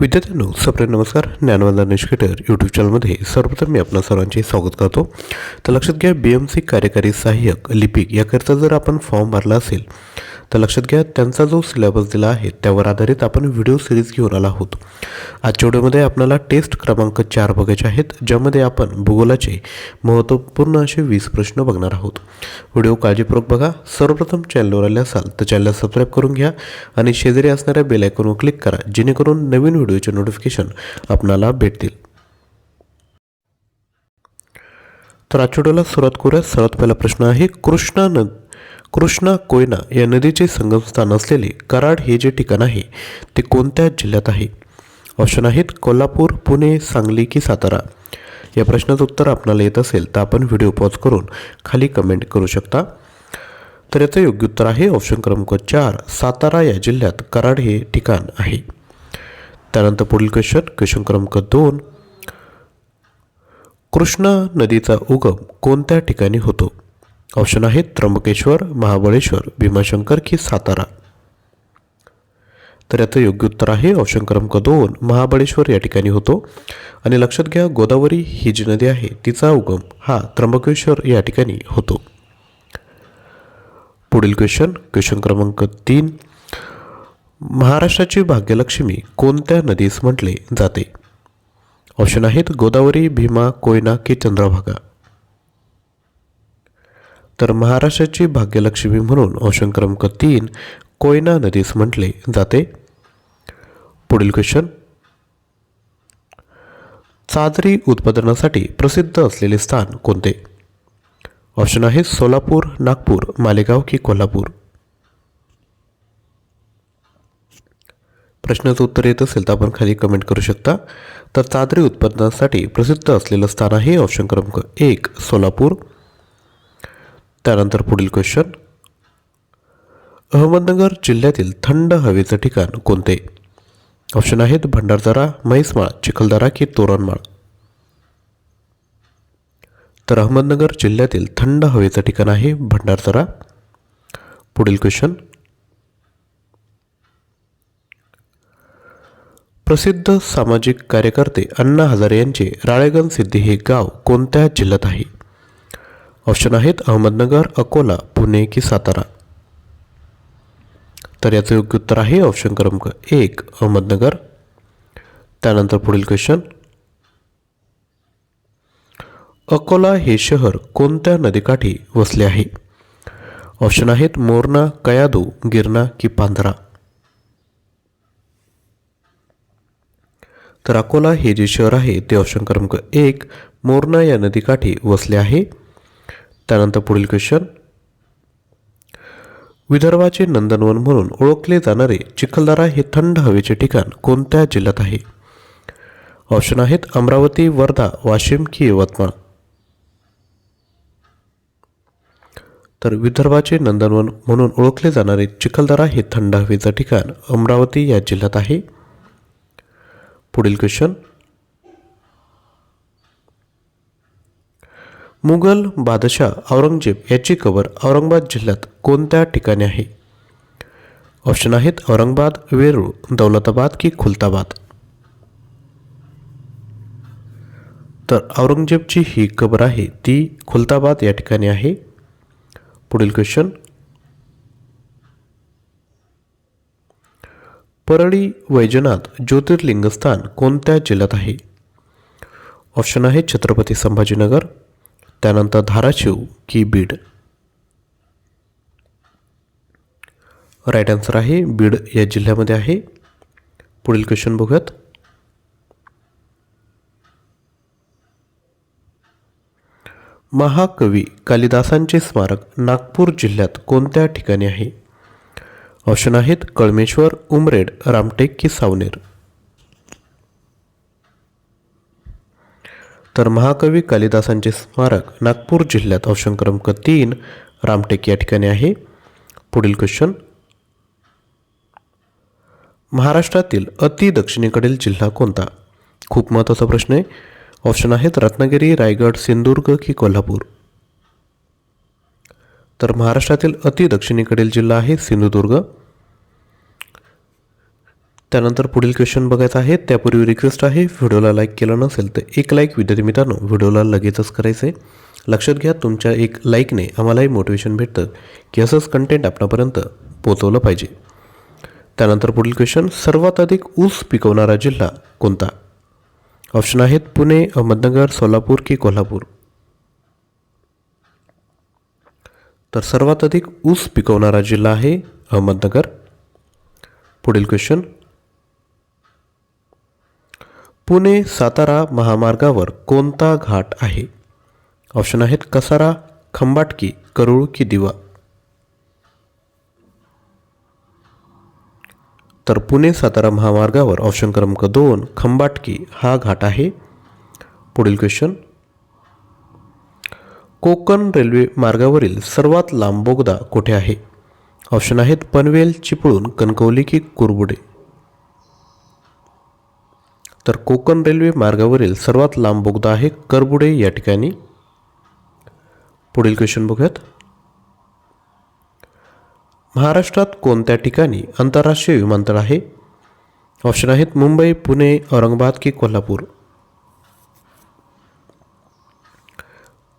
विद्यार्थ्यांनो सप्रे नमस्कार. ज्ञानवंदन निष्केटर यूट्यूब चॅनलमध्ये सर्वप्रथम मी आपणा सर्वांचे स्वागत करतो. तर लक्षात घ्या बी एम सी कार्यकारी सहाय्यक लिपिक याकरिता जर आपण फॉर्म भरला असेल तर लक्षात घ्या त्यांचा जो सिलेबस दिला आहे त्यावर आधारित आपण व्हिडिओ सिरीज घेऊन आला आहोत. आजच्या व्हिडिओमध्ये आपल्याला टेस्ट क्रमांक चार बघायचे आहेत ज्यामध्ये आपण भूगोलाचे महत्त्वपूर्ण असे वीस प्रश्न बघणार आहोत. व्हिडिओ काळजीपूर्वक बघा. सर्वप्रथम चॅनलवर आले असाल तर चॅनलला सबस्क्राईब करून घ्या आणि शेजारी असणाऱ्या बेल आयकॉनवर क्लिक करा जेणेकरून नवीन व्हिडिओचे नोटिफिकेशन आपणाला भेटतील. तर आजच्या व्हिडिओला सुरुवात करूया. सर्वात पहिला प्रश्न आहे कृष्णा नद कृष्णा कोयना या नदीचे संगमस्थान असलेले कराड हे जे ठिकाण आहे ते कोणत्या जिल्ह्यात आहे? ऑप्शन आहेत कोल्हापूर पुणे सांगली की सातारा. या प्रश्नाचं उत्तर आपणाला येत असेल तर आपण व्हिडिओ पॉज करून खाली कमेंट करू शकता. तर याचं योग्य उत्तर आहे ऑप्शन क्रमांक चार सातारा या जिल्ह्यात कराड हे ठिकाण आहे. त्यानंतर पुढील क्वेश्चन क्वेश्चन क्रमांक दोन. कृष्णा नदीचा उगम कोणत्या ठिकाणी होतो? ऑप्शन आहेत त्र्यंबकेश्वर महाबळेश्वर भीमाशंकर की सातारा. तर याचं योग्य उत्तर आहे ऑप्शन क्रमांक दोन महाबळेश्वर या ठिकाणी होतो. आणि लक्षात घ्या गोदावरी ही जी नदी आहे तिचा उगम हा त्र्यंबकेश्वर या ठिकाणी होतो. पुढील क्वेश्चन क्वेश्चन क्रमांक तीन. महाराष्ट्राची भाग्यलक्ष्मी कोणत्या नदीस म्हटले जाते? ऑप्शन आहेत गोदावरी भीमा कोयना की चंद्रभागा. तर महाराष्ट्राची भाग्यलक्ष्मी म्हणून ऑप्शन क्रमांक तीन कोयना नदीस म्हटले जाते. पुढील क्वेश्चन चादरी उत्पादनासाठी प्रसिद्ध असलेले स्थान कोणते? ऑप्शन आहे सोलापूर नागपूर मालेगाव की कोल्हापूर. प्रश्नाचं उत्तर येत असेल तर आपण खाली कमेंट करू शकता. तर चादरी उत्पादनासाठी प्रसिद्ध असलेलं स्थान आहे ऑप्शन क्रमांक एक सोलापूर. त्यानंतर पुढील क्वेश्चन अहमदनगर जिल्ह्यातील थंड हवेचं ठिकाण कोणते? ऑप्शन आहेत भंडारदरा म्हैसमाळ चिखलदरा की तोरणमाळ. तर अहमदनगर जिल्ह्यातील थंड हवेचं ठिकाण आहे भंडारदरा. पुढील क्वेश्चन प्रसिद्ध सामाजिक कार्यकर्ते अण्णा हजारे यांचे राळेगण सिद्धी हे गाव कोणत्या जिल्ह्यात आहे? ऑप्शन आहेत अहमदनगर अकोला पुणे की सातारा. तर याचं योग्य उत्तर आहे ऑप्शन क्रमांक एक अहमदनगर. त्यानंतर पुढील क्वेश्चन अकोला हे शहर कोणत्या नदीकाठी वसले आहे? ऑप्शन आहेत मोरणा कयादू गिरणा की पांधरा तर अकोला हे जे शहर आहे ते ऑप्शन क्रमांक एक मोरणा या नदीकाठी वसले आहे. त्यानंतर पुढील क्वेश्चन विदर्भाचे नंदनवन म्हणून ओळखले जाणारे चिखलदरा हे थंड हवेचे ठिकाण कोणत्या जिल्ह्यात आहे? ऑप्शन आहेत अमरावती वर्धा वाशिम की यवतमाळ. तर विदर्भाचे नंदनवन म्हणून ओळखले जाणारे चिखलदरा हे थंड हवेचं ठिकाण अमरावती या जिल्ह्यात आहे. पुढील क्वेश्चन मुघल बादशाह औरंगजेब याची कबर औरंगाबाद जिल्ह्यात कोणत्या ठिकाणी आहे? ऑप्शन आहेत औरंगाबाद वेरूळ दौलताबाद की खुलताबाद. तर औरंगजेबची ही कबर आहे ती खुलताबाद या ठिकाणी आहे. पुढील क्वेश्चन परळी वैजनाथ ज्योतिर्लिंग स्थान कोणत्या जिल्ह्यात आहे? ऑप्शन आहे छत्रपती संभाजीनगर. त्यानंतर धाराशिव की बीड? राईट आन्सर आहे बीड या जिल्ह्यामध्ये आहे. पुढील क्वेश्चन बघूयात. महाकवी कालिदासांचे स्मारक नागपूर जिल्ह्यात कोणत्या ठिकाणी आहे? ऑप्शन आहेत कळमेश्वर उमरेड रामटेक की सावनेर. तर महाकवी कालिदासांचे स्मारक नागपूर जिल्ह्यात ऑप्शन क्रमांक तीन रामटेक या ठिकाणी आहे. पुढील क्वेश्चन महाराष्ट्रातील अति दक्षिणेकडील जिल्हा कोणता? खूप महत्त्वाचा प्रश्न आहे. ऑप्शन आहेत रत्नागिरी रायगड सिंधुदुर्ग की कोल्हापूर. तर महाराष्ट्रातील अति दक्षिणेकडील जिल्हा आहे सिंधुदुर्ग. त्यानंतर पुढील क्वेश्चन बघायचं आहे. त्यापूर्वी रिक्वेस्ट आहे व्हिडिओला लाईक केलं नसेल तर एक लाईक विद्यार्थी मित्रांनो व्हिडिओला लगेचच करायचं आहे लक्षात घ्या तुमच्या एक लाईकने आम्हालाही मोटिवेशन भेटतं की असंच कंटेंट आपणापर्यंत पोचवलं पाहिजे. त्यानंतर पुढील क्वेश्चन सर्वात अधिक ऊस पिकवणारा जिल्हा कोणता? ऑप्शन आहेत पुणे अहमदनगर सोलापूर की कोल्हापूर? तर सर्वात अधिक ऊस पिकवणारा जिल्हा आहे अहमदनगर. पुढील क्वेश्चन पुणे सातारा महामार्गावर कोणता घाट आहे? ऑप्शन आहेत कसारा खंबाटकी करूळ की दिवा. तर पुणे सातारा महामार्गावर ऑप्शन क्रमांक दोन खंबाटकी हा घाट आहे. पुढील क्वेश्चन कोकण रेल्वे मार्गावरील सर्वात लांब बोगदा कुठे आहे? ऑप्शन आहेत पनवेल चिपळूण कणकवली की कुरबुडे. तर कोकण रेल्वे मार्गावरील सर्वात लांब बोगदा आहे करबुडे या ठिकाणी. पुढील क्वेश्चन बघूयात. महाराष्ट्रात कोणत्या ठिकाणी आंतरराष्ट्रीय विमानतळ आहे? ऑप्शन आहेत मुंबई पुणे औरंगाबाद की कोल्हापूर.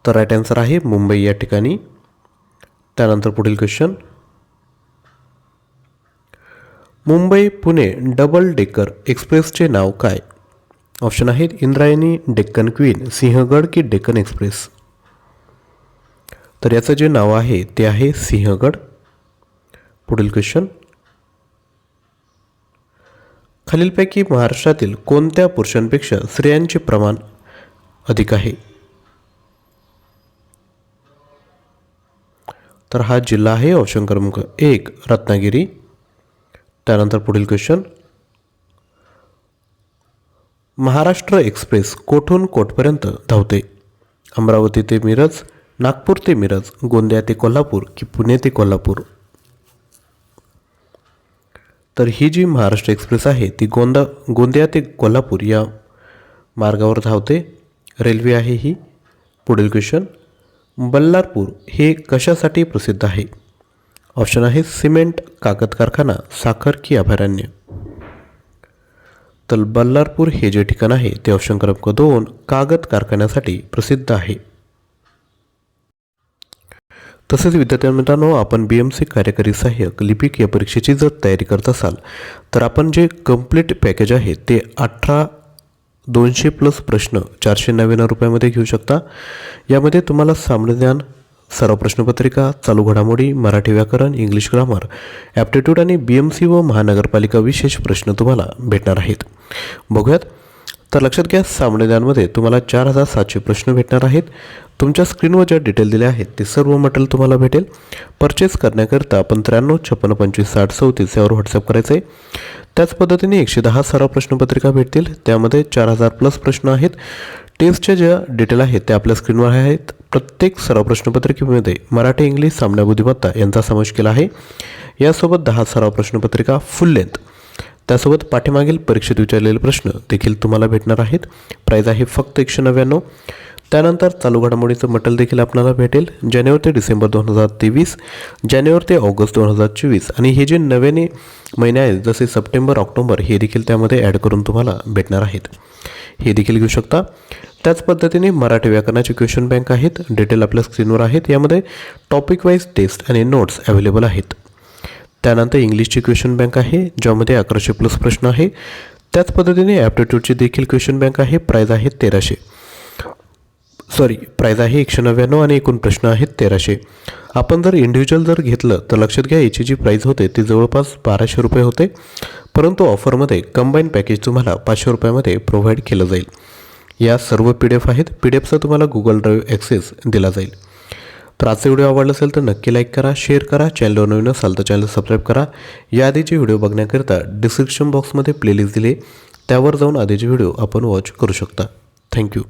तर राईट आन्सर आहे मुंबई या ठिकाणी. त्यानंतर पुढील question Mumbai Pune double decker एक्सप्रेसचे नाव काय? ऑप्शन आहेत इंद्रायणी डेक्कन क्वीन सिंहगड की डेक्कन एक्सप्रेस तर याचं जे नाव आहे ते आहे सिंहगड. पुढील क्वेश्चन खालीलपैकी महाराष्ट्रातील कोणत्या पुरुषांपेक्षा स्त्रियांचे प्रमाण अधिक आहे? तर हा जिल्हा आहे ऑप्शन क्रमांक एक रत्नागिरी. त्यानंतर पुढील क्वेश्चन महाराष्ट्र एक्सप्रेस कोठून कोठपर्यंत धावते? अमरावती ते मिरज नागपूर ते मिरज गोंदिया ते कोल्हापूर की पुणे ते कोल्हापूर? तर ही जी महाराष्ट्र एक्सप्रेस आहे ती गोंदा गोंदिया ते कोल्हापूर या मार्गावर धावते. रेल्वे आहे ही. पुढील क्वेश्चन बल्लारपूर हे कशासाठी प्रसिद्ध आहे? ऑप्शन आहे सिमेंट कागद कारखाना साखर की अभयारण्य. तर बल्लारपूर हे जे ठिकाण आहे ते ऑप्शन क्रमांक दोन कागद कारखान्यासाठी प्रसिद्ध आहे. तसेच विद्यार्थी मित्रांनो आपण बी एम सी कार्यकारी सहाय्यक लिपिक या परीक्षेची जर तयारी करत असाल तर आपण जे कंप्लीट पॅकेज आहे ते अठरा दोनशे प्लस प्रश्न चारशे नव्याण्णव रुपयामध्ये घेऊ शकता. यामध्ये तुम्हाला सामान्य सर्व सराव प्रश्नपत्रिका चालू घडामोडी मराठी व्याकरण इंग्लिश ग्रामर ॲप्टिट्यूड आणि बी एम सी व महानगरपालिका विशेष प्रश्न तुम्हाला भेटणार आहेत. बघूयात. तर लक्षात घ्या सामान्य ज्ञानमध्ये तुम्हाला चार हजार सातशे प्रश्न भेटणार आहेत. तुमच्या स्क्रीनवर ज्या डिटेल दिल्या आहेत ते सर्व मटेरियल तुम्हाला भेटेल. परचेस करण्याकरिता आपण त्र्याण्णव छप्पन्न पंचवीस साठ चौतीस यावर व्हॉट्सअप करायचं आहे त्याच पद्धतीने एकशे दहा सराव प्रश्नपत्रिका भेटतील. त्यामध्ये चार हजार प्लस प्रश्न आहेत. टेस्टच्या ज्या डिटेल आहेत त्या आपल्या स्क्रीनवर आहेत. प्रत्येक सराव प्रश्नपत्रिकेमध्ये मराठी इंग्लिश सामन्या बुद्धिमत्ता यांचा समावेश केला आहे. यासोबत दहा सराव प्रश्नपत्रिका फुल लेंथ. त्यासोबत पाठीमागील परीक्षेत विचारलेले प्रश्न देखील तुम्हाला भेटणार आहेत. प्राईज आहे फक्त एकशे नव्याण्णव. त्यानंतर चालू घडामोडीचं मटल देखील आपल्याला भेटेल. जानेवारी ते डिसेंबर दोन हजार तेवीस जानेवारी ते ऑगस्ट दोन हजार चोवीस आणि हे जे नव्याने महिने आहेत जसे सप्टेंबर ऑक्टोबर हे देखील त्यामध्ये ॲड करून तुम्हाला भेटणार आहेत. हे देखील घेऊ शकता. त्याच पद्धतीने मराठी व्याकरणाचे क्वेश्चन बँक आहेत. डिटेल आपल्या स्क्रीनवर आहेत. यामध्ये टॉपिक वाईज टेस्ट आणि नोट्स अवेलेबल आहेत. त्यानंतर इंग्लिशची क्वेश्चन बँक आहे ज्यामध्ये अकराशे प्लस प्रश्न आहे. त्याच पद्धतीने ॲप्टिट्यूडची देखील क्वेश्चन बँक आहे प्राईज आहे तेराशे. सॉरी प्राईज आहे एकशे नव्याण्णव आणि एकूण प्रश्न आहेत तेराशे. आपण जर इंडिव्हिज्युअल जर घेतलं तर लक्षात घ्या याची जी प्राईज होते ती जवळपास बाराशे रुपये होते. परंतु ऑफरमध्ये कंबाईन पॅकेज तुम्हाला पाचशे रुपयामध्ये प्रोव्हाइड केलं जाईल. या सर्व पी डी एफ आहेत. पी डी एफचा तुम्हाला गुगल ड्राईव्ह ॲक्सेस दिला जाईल. तर आजचा व्हिडिओ आवडला असेल तर नक्की लाईक करा शेअर करा चॅनलवर नवीन असाल तर चॅनल सबस्क्राईब करा. या आधीचे व्हिडिओ बघण्याकरिता डिस्क्रिप्शन बॉक्समध्ये प्लेलिस्ट दिले त्यावर जाऊन आधीचे व्हिडिओ आपण वॉच करू शकता. थँक्यू